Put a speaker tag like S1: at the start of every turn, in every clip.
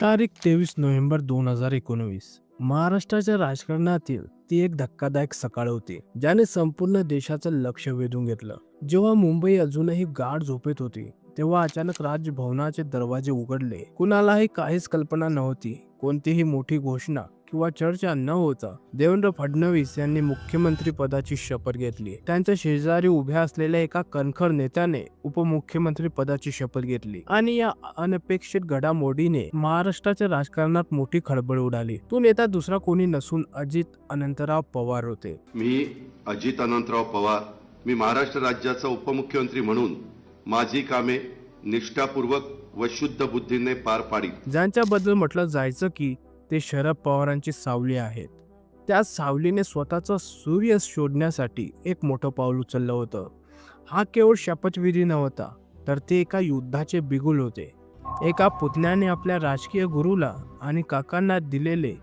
S1: तारीख तेवीस नोव्हेंबर दोन हजार एकोणवीस. महाराष्ट्राच्या राजकारणातील ती एक धक्कादायक सकाळ होती ज्याने संपूर्ण देशाचं लक्ष वेधून घेतलं. जेव्हा मुंबई अजूनही गाढ झोपेत होती तेव्हा अचानक राजभवनाचे दरवाजे उघडले. कुणालाही काहीच कल्पना नव्हती कोणतीही मोठी घोषणा. किंवा चर्चा न होता देवेंद्र फडणवीस यांनी मुख्यमंत्री पदाची शपथ घेतली. त्यांच्या शेजारी उभ्या असलेल्या एका कणखर नेत्याने उपमुख्यमंत्री पदाची शपथ घेतली. आणि या अनपेक्षित घडामोडीने महाराष्ट्राच्या राजकारणात मोठी खळबळ उडाली. तो नेता दुसरा कोणी नसून अजित अनंतराव पवार होते.
S2: मी अजित अनंतराव पवार. मी महाराष्ट्र राज्याचा उपमुख्यमंत्री म्हणून माझी कामे निष्ठापूर्वक व शुद्ध बुद्धीने पार पाडीत.
S1: ज्यांच्याबद्दल म्हटलं जायचं की ते शरद पवारांची सावली आहेत. त्या सावलीने स्वतःचा सूर्य शोधण्यासाठी एक मोठं पाऊल उचललं होतं. हा केवळ शपथविधी नव्हता तर ते एका युद्धाचे बिगुल होते. एका पुतण्याने आपल्या राजकीय गुरुला आणि काकांना दिलेले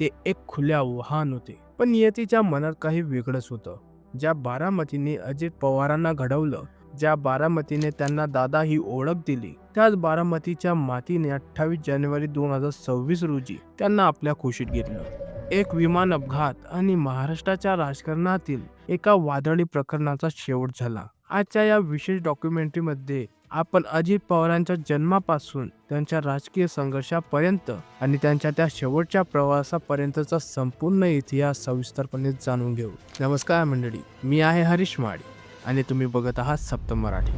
S1: ते एक खुले आव्हान होते. पण नियतीच्या मनात काही वेगळंच होतं. ज्या बारामतीने अजित पवारांना घडवलं ज्या बारामतीने त्यांना दादा ही ओळख दिली त्याच बारामतीच्या मातीने अठ्ठावीस जानेवारी दोन हजार सव्वीस रोजी त्यांना आपल्या खुशीत घेतलं. एक विमान अपघात आणि महाराष्ट्राच्या राजकारणातील एका वादळी प्रकरणाचा शेवट झाला. आजच्या या विशेष डॉक्युमेंटरीमध्ये आपण अजित पवारांच्या जन्मापासून त्यांच्या राजकीय संघर्षापर्यंत आणि त्यांच्या त्या शेवटच्या प्रवासापर्यंतचा संपूर्ण इतिहास सविस्तरपणे जाणून घेऊ. नमस्कार मंडळी मी आहे हरीश माळी. आणि तुम्ही बघत आहात सप्त मराठी.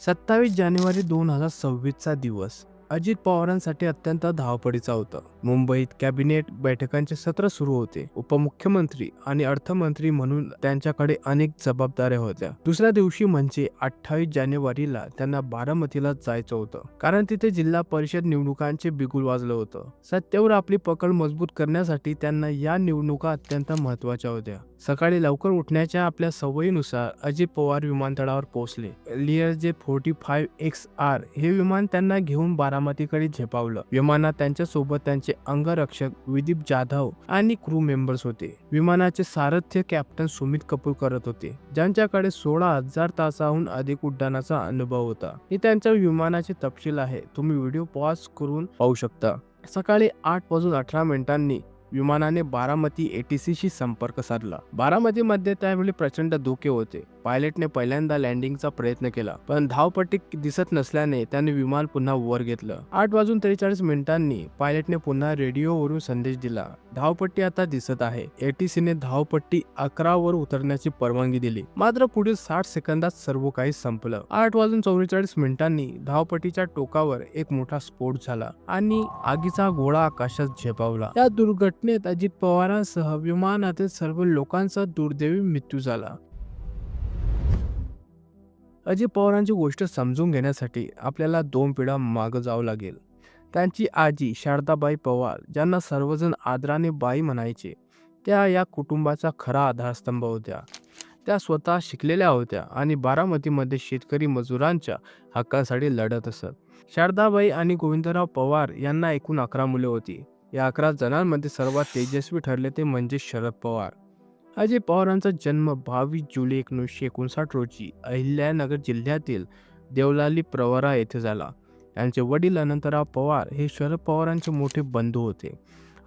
S1: सत्तावीस जानेवारी दोन हजार सव्वीसचा दिवस. अजित पवारांसाठी अत्यंत धावपडीचा होता. मुंबईत कॅबिनेट बैठकांचे सत्र सुरू होते. उपमुख्यमंत्री आणि अर्थमंत्री म्हणून त्यांच्याकडे अनेक जबाबदाऱ्या होत्या. दुसऱ्या दिवशी म्हणजे अठ्ठावीस जानेवारीला त्यांना बारामतीला जायचं होतं. कारण तिथे जिल्हा परिषद निवडणुकांचे बिगुल वाजलं होतं. सत्तेवर आपली पकड मजबूत करण्यासाठी त्यांना या निवडणुका अत्यंत महत्त्वाच्या होत्या. सकाळी लवकर उठण्याच्या आपल्या सवयीनुसार अजित पवार विमानतळावर पोहोचले. लिअर जे फोर्टी फाईव्ह एक्स आर हे विमान त्यांना घेऊन बारा सलामतीकडे झेपावलं. विमानात त्यांच्यासोबत त्यांचे अंगरक्षक विदीप जाधव आणि क्रू मेंबर्स होते. विमानाचे सारथ्य कॅप्टन सुमित कपूर करत होते. ज्यांच्याकडे सोळा हजार तासाहून अधिक उड्डाणाचा अनुभव होता. हे त्यांच्या विमानाचे तपशील आहे. तुम्ही व्हिडिओ पॉज करून पाहू शकता. सकाळी आठ वाजून अठरा मिनिटांनी विमानाने बारामती एटीसीशी संपर्क साधला. बारामतीमध्ये त्यावेळी प्रचंड धोके होते. पायलटने पहिल्यांदा लँडिंगचा प्रयत्न केला पण धावपट्टी दिसत नसल्याने त्याने विमान पुन्हा वर घेतलं. आठ वाजून त्रेचाळीस मिनिटांनी पायलटने पुन्हा रेडिओवरून संदेश दिला धावपट्टी आता दिसत आहे. एटीसीने धावपट्टी अकरा वर उतरण्याची परवानगी दिली. मात्र पुढील साठ सेकंदात सर्व काही संपलं. आठ वाजून चौवेचाळीस मिनिटांनी धावपट्टीच्या टोकावर एक मोठा स्फोट झाला आणि आगीचा गोळा आकाशात झेपावला. या दुर्घटनेत अजित पवारांसह विमानातील सर्व लोकांचा दुर्दैवी मृत्यू झाला. अजित पवारांची गोष्ट समजून घेण्यासाठी आपल्याला दोन पिढ्या मागं जावं लागेल. त्यांची आजी शारदाबाई पवार ज्यांना सर्वजण आदराने बाई म्हणायचे त्या या कुटुंबाचा खरा आधारस्तंभ होत्या. त्या स्वतः शिकलेल्या होत्या आणि बारामतीमध्ये शेतकरी मजुरांच्या हक्कासाठी लढत असत. शारदाबाई आणि गोविंदराव पवार यांना एकूण अकरा मुले होती. या अकरा जणांमध्ये सर्वात तेजस्वी ठरले ते म्हणजे शरद पवार. अजय पवारांचा जन्म बावीस जुलै एकोणीसशे एकोणसाठ रोजी अहिल्यानगर जिल्ह्यातील देवलाली प्रवरा येथे झाला. त्यांचे वडील अनंतराव पवार हे शरद पवारांचे मोठे बंधू होते.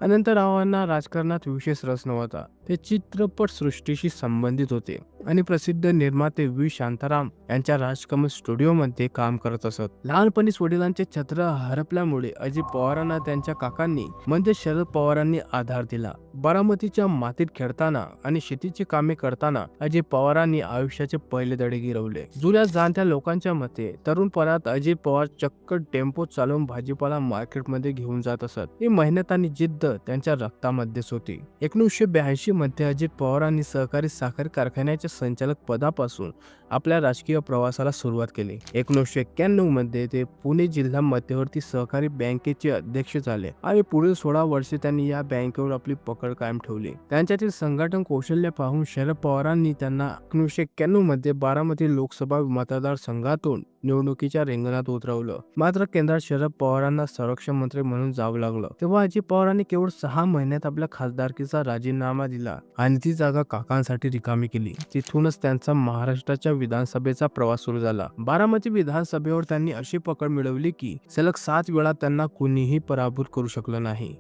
S1: अनंतरावांना राजकारणात विशेष रस नव्हता. ते चित्रपटसृष्टीशी संबंधित होते आणि प्रसिद्ध निर्माते व्ही. शांताराम यांच्या राजकमल स्टुडिओमध्ये काम करत असत. लहानपणीच वडिलांचे छत्र हरपल्यामुळे अजित पवारांना त्यांच्या काकांनी म्हणजे शरद पवारांनी आधार दिला. बारामतीच्या मातीत खेळताना आणि शेतीची कामे करताना अजित पवारांनी आयुष्याचे पहिले दडे गिरवले. जुन्या जाणत्या लोकांच्या मते तरुणपणात अजित पवार चक्क टेम्पो चालवून भाजीपाला मार्केटमध्ये घेऊन जात असत. ही मेहनत आणि जिद्द त्यांच्या रक्तामध्येच होती. एकोणीसशे ब्याऐंशी मध्ये अजित पवारांनी सहकारी साखर कारखान्याच्या संचालक पदापासून आपल्या राजकीय प्रवासाला सुरुवात केली. एकोणीसशे एक्क्याण्णवमध्ये ते पुणे जिल्हा मध्यवर्ती सहकारी बँकेचे अध्यक्ष झाले आणि पुढील सोळा वर्षे त्यांनी या बँकेवर आपली पकड कायम ठेवली. त्यांच्यातील संघटन कौशल्य पाहून शरद पवारांनी त्यांना एकोणीसशे एक्क्याण्णवमध्ये बारामती लोकसभा मतदारसंघातून निवडणुकीच्या रिंगणात उतरवलं. मात्र केंद्रात शरद पवारांना संरक्षण मंत्री म्हणून जावं लागलं. तेव्हा अजित पवारांनी केवळ सहा महिन्यात आपल्या खासदारकीचा राजीनामा दिला आणि ती जागा काकांसाठी रिकामी केली. तिथूनच त्यांचा महाराष्ट्राच्या विधानसभेचा प्रवास सुरू झाला. बारामती विधानसभेवर त्यांनी अशी पकड मिळवली की सलग सात वेळा त्यांना कुणीही पराभूत करू शकलं नाही.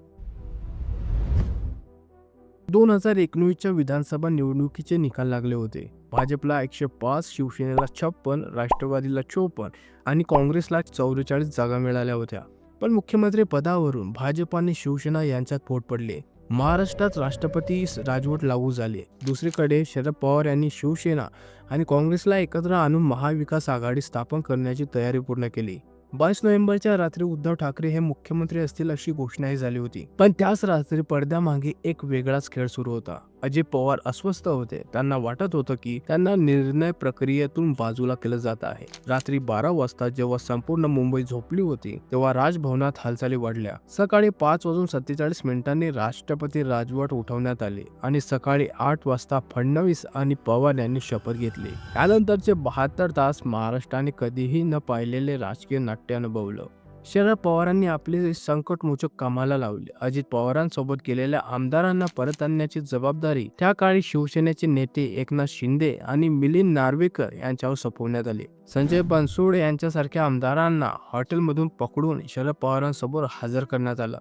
S1: दोन हजार एकोणवीसच्या विधानसभा निवडणुकीचे निकाल लागले होते. भाजपला एकशे पाच शिवसेनेला छप्पन राष्ट्रवादीला चोपन्न आणि काँग्रेसला चौवेचाळीस जागा मिळाल्या होत्या. पण मुख्यमंत्री पदावरून भाजप आणि शिवसेना यांच्यात पोट पडले. महाराष्ट्रात राष्ट्रपती राजवट लागू झाले. दुसरीकडे शरद पवार यांनी शिवसेना आणि काँग्रेसला एकत्र आणून महाविकास आघाडी स्थापन करण्याची तयारी पूर्ण केली. बावीस नोव्हेंबरच्या रात्री उद्धव ठाकरे हे मुख्यमंत्री असतील अशी घोषणाही झाली होती. पण त्याच रात्री पडद्यामागे एक वेगळाच खेळ सुरू होता. अजित पवार अस्वस्थ होते त्यांना वाटत होतं की त्यांना निर्णय प्रक्रियेतून बाजूला केलं जात आहे. रात्री बारा वाजता जेव्हा संपूर्ण मुंबई झोपली होती तेव्हा राजभवनात हालचाली वाढल्या. सकाळी पाच वाजून सत्तेचाळीस मिनिटांनी राष्ट्रपती राजवट उठवण्यात आली आणि सकाळी आठ वाजता फडणवीस आणि पवार यांनी शपथ घेतली. त्यानंतरचे बहात्तर तास महाराष्ट्राने कधीही न पाहिलेले राजकीय नाट्य अनुभवलं. शरद पवारांनी आपले संकटमोचक कामाला लावले. अजित पवारांसोबत गेलेल्या आमदारांना परत आणण्याची जबाबदारी त्या काळी शिवसेनेचे नेते एकनाथ शिंदे आणि मिलिंद नार्वेकर यांच्यावर सोपवण्यात आली. संजय बनसोड यांच्यासारख्या आमदारांना हॉटेलमधून पकडून शरद पवारांसमोर हजर करण्यात आलं.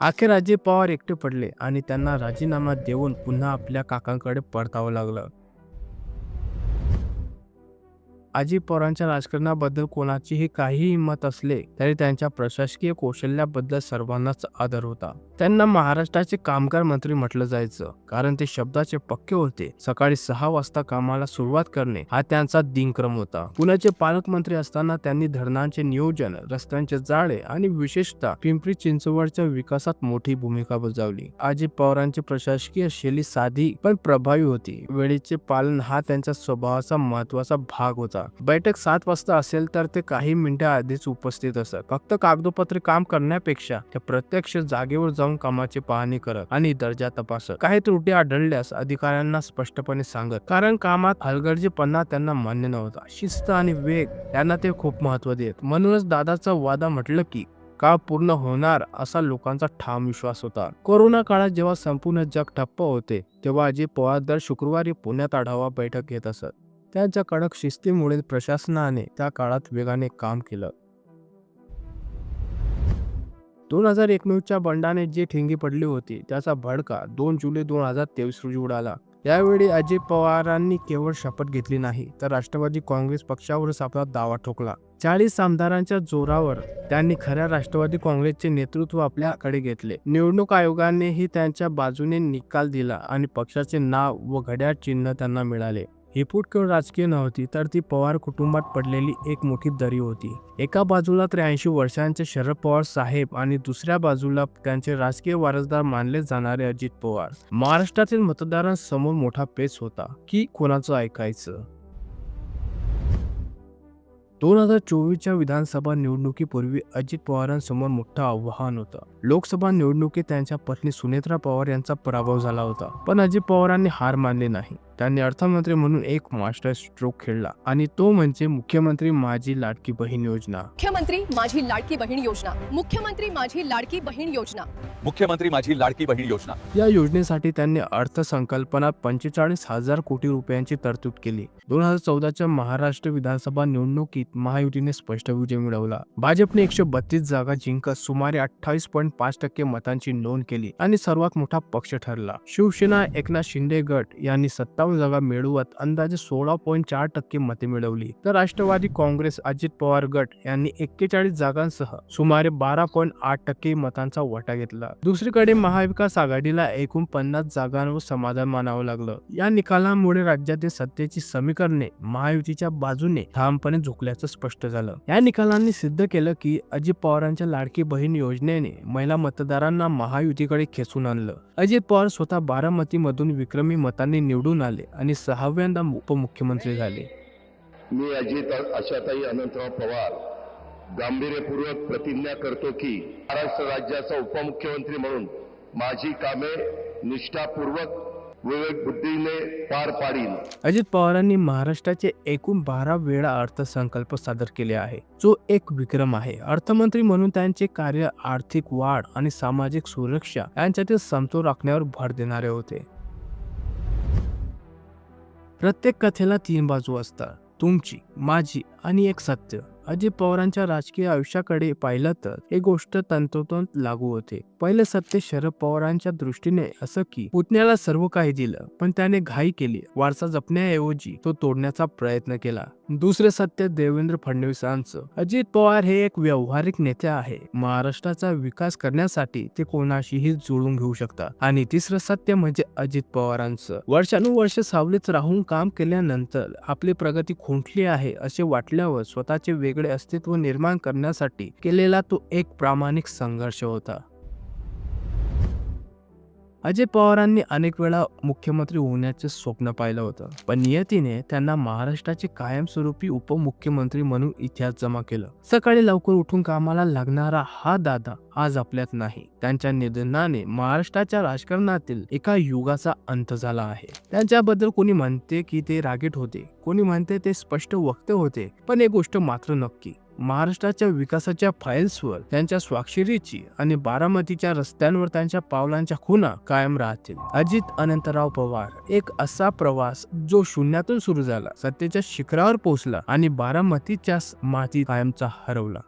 S1: अखेर अजित पवार एकटे पडले आणि त्यांना राजीनामा देऊन पुन्हा आपल्या काकांकडे परतावं लागलं. अजित पवारांच्या राजकारणाबद्दल कोणाचीही काही हिंमत असले तरी त्यांच्या प्रशासकीय कौशल्याबद्दल सर्वांनाच आदर होता. त्यांना महाराष्ट्राचे कामगार मंत्री म्हटलं जायचं कारण ते शब्दाचे पक्के होते. सकाळी सहा वाजता कामाला सुरुवात करणे हा त्यांचा दिनक्रम होता. पुण्याचे पालकमंत्री असताना त्यांनी धरणांचे नियोजन रस्त्यांचे जाळे आणि विशेषतः पिंपरी चिंचवडच्या विकासात मोठी भूमिका बजावली. अजित पवारांची प्रशासकीय शैली साधी पण प्रभावी होती. वेळेचे पालन हा त्यांच्या स्वभावाचा महत्त्वाचा भाग होता. बैठक सात वाजता असेल तर ते काही मिनिटं आधीच उपस्थित असत फक्त कागदोपत्री काम करण्यापेक्षा ते प्रत्यक्ष जागेवर जाऊन कामाची पाहणी करत आणि दर्जा तपासत. काही त्रुटी आढळल्यास अधिकाऱ्यांना स्पष्टपणे सांगत कारण कामात हलगर्जीपणा त्यांना मान्य नव्हता. शिस्त आणि वेग त्यांना ते खूप महत्त्व देत. म्हणूनच दादाचा वादा म्हटलं की काळ पूर्ण होणार असा लोकांचा ठाम विश्वास होता. कोरोना काळात जेव्हा संपूर्ण जग ठप्प होते तेव्हा अजित पवार दर शुक्रवारी पुण्यात आढावा बैठक घेत असत. त्यांच्या कडक शिस्तीमुळे प्रशासनाने त्या काळात वेगाने काम केलं. दोन हजार एकोणीसच्या बंडाने जी ठिंगी पडली होती त्याचा भडका दोन जुलै दोन हजार तेवीस रोजी उडाला. यावेळी अजित पवारांनी केवळ शपथ घेतली नाही तर राष्ट्रवादी काँग्रेस पक्षावरच आपला दावा ठोकला. चाळीस आमदारांच्या जोरावर त्यांनी खऱ्या राष्ट्रवादी काँग्रेसचे नेतृत्व आपल्याकडे घेतले. निवडणूक आयोगानेही त्यांच्या बाजूने निकाल दिला आणि पक्षाचे नाव व घड्याळ चिन्ह त्यांना मिळाले. हिपूट केवळ राजकीय नव्हती तर ती पवार कुटुंबात पडलेली एक मोठी दरी होती. एका बाजूला त्र्याऐंशी वर्षांचे शरद पवार साहेब आणि दुसऱ्या बाजूला त्यांचे राजकीय वारसदार मानले जाणारे अजित पवार. महाराष्ट्रातील मतदारांसमोर मोठा पेच होता की कोणाचं ऐकायचं? दोन हजार चोवीसच्या विधानसभा निवडणुकीपूर्वी अजित पवारांसमोर मोठं आव्हान होतं. लोकसभा निवडणुकीत त्यांच्या पत्नी सुनेत्रा पवार यांचा पराभव झाला होता पण अजित पवारांनी हार मानली नाही. त्यांनी अर्थमंत्री म्हणून एक मास्टर स्ट्रोक खेळला आणि तो म्हणजे मुख्यमंत्री माझी लाडकी बहीण योजना.
S3: मुख्यमंत्री माझी लाडकी बहीण योजना. मुख्यमंत्री माझी लाडकी बहीण योजना.
S4: मुख्यमंत्री माझी लाडकी बहीण योजना.
S1: या योजनेसाठी त्यांनी अर्थसंकल्पनात पंचेचाळीस हजार कोटी रुपयांची तरतूद केली. दोन हजार चौदाच्या महाराष्ट्र विधानसभा निवडणुकीत महायुतीने स्पष्ट विजय मिळवला. भाजपने एकशे बत्तीस जागा जिंकत सुमारे अठ्ठावीस पॉईंट पाच टक्के मतांची नोंद केली आणि सर्वात मोठा पक्ष ठरला. शिवसेना एकनाथ शिंदे गट यांनी सत्तावन्न जागा मिळवत अंदाजे सोळा पॉईंट चार टक्के मते मिळवली. तर राष्ट्रवादी काँग्रेस अजित पवार गट यांनी एक्केचाळीस जागांसह सुमारे बारा पॉईंट आठ टक्के मतांचा वाटा घेतला. दुसरीकडे महाविकास आघाडीला एकूण पन्नास जागांवर समाधान मानावं लागलं. या निकालामुळे राज्यातील सत्तेची समीकरणे महायुतीच्या बाजूने ठामपणे झुकल्याचं स्पष्ट झालं. या निकालांनी सिद्ध केलं की अजित पवारांच्या लाडकी बहीण योजनेने महिला मतदारांना महायुतीकडे खेचून आणलं. अजित पवार स्वतः बारामतीमधून विक्रमी मतांनी निवडून आले. आणि सहाव्यांदा उपमुख्यमंत्री झाले.
S5: मी अजित आशाताई अनंतराव पवार गांभीर्यपूर्वक प्रतिज्ञा करतो की महाराष्ट्र राज्याचा उपमुख्यमंत्री म्हणून माझी कामे निष्ठापूर्वक पार पाडील
S1: अजित पवारांनी महाराष्ट्राचे एकूण बारा वेळा अर्थसंकल्प सादर केले आहे. जो एक विक्रम आहे. अर्थमंत्री म्हणून त्यांचे कार्य आर्थिक वाढ आणि सामाजिक सुरक्षा यांच्यातील समतोल राखण्यावर भर देणारे होते. प्रत्येक कथेला तीन बाजू असतात. तुमची माझी आणि एक सत्य. अजित पवारांच्या राजकीय आयुष्याकडे पाहिलं तर एक गोष्ट तंतोतंत लागू होते. पहिले सत्य शरद पवारांच्या दृष्टीने असं की पुतण्याला सर्व काही दिलं पण त्याने घाई केली. वारसा जपण्याऐवजी तो तोडण्याचा प्रयत्न केला. दुसरे सत्य देवेंद्र फडणवीसांचं. अजित पवार हे एक व्यावहारिक नेते आहे. महाराष्ट्राचा विकास करण्यासाठी ते कोणाशीही जुळून घेऊ शकतात. आणि तिसरं सत्य म्हणजे अजित पवारांचं. वर्षानुवर्ष सावलीत राहून काम केल्यानंतर आपली प्रगती खुंटली आहे असे वाटल्यावर स्वतःचे वेगळे अस्तित्व निर्माण करण्यासाठी केलेला तो एक प्रामाणिक संघर्ष होता. अजय पवारांनी अनेक वेळा मुख्यमंत्री होण्याचे स्वप्न पाहिलं होतं. पण नियतीने त्यांना महाराष्ट्राचे कायमस्वरूपी उपमुख्यमंत्री म्हणून इतिहास जमा केलं. सकाळी लवकर उठून कामाला लागणारा हा दादा आज आपल्यात नाही. त्यांच्या निधनाने महाराष्ट्राच्या राजकारणातील एका युगाचा अंत झाला आहे. त्यांच्याबद्दल कोणी म्हणते की ते रागीट होते कोणी म्हणते ते स्पष्ट वक्ते होते पण एक गोष्ट मात्र नक्की. महाराष्ट्राच्या विकासाच्या फाईल्सवर त्यांच्या स्वाक्षरीची आणि बारामतीच्या रस्त्यांवर त्यांच्या पावलांच्या खुना कायम राहतील. अजित अनंतराव पवार एक असा प्रवास जो शून्यातून सुरू झाला सत्तेच्या शिखरावर पोहोचला आणि बारामतीच्या माती कायमचा हरवला.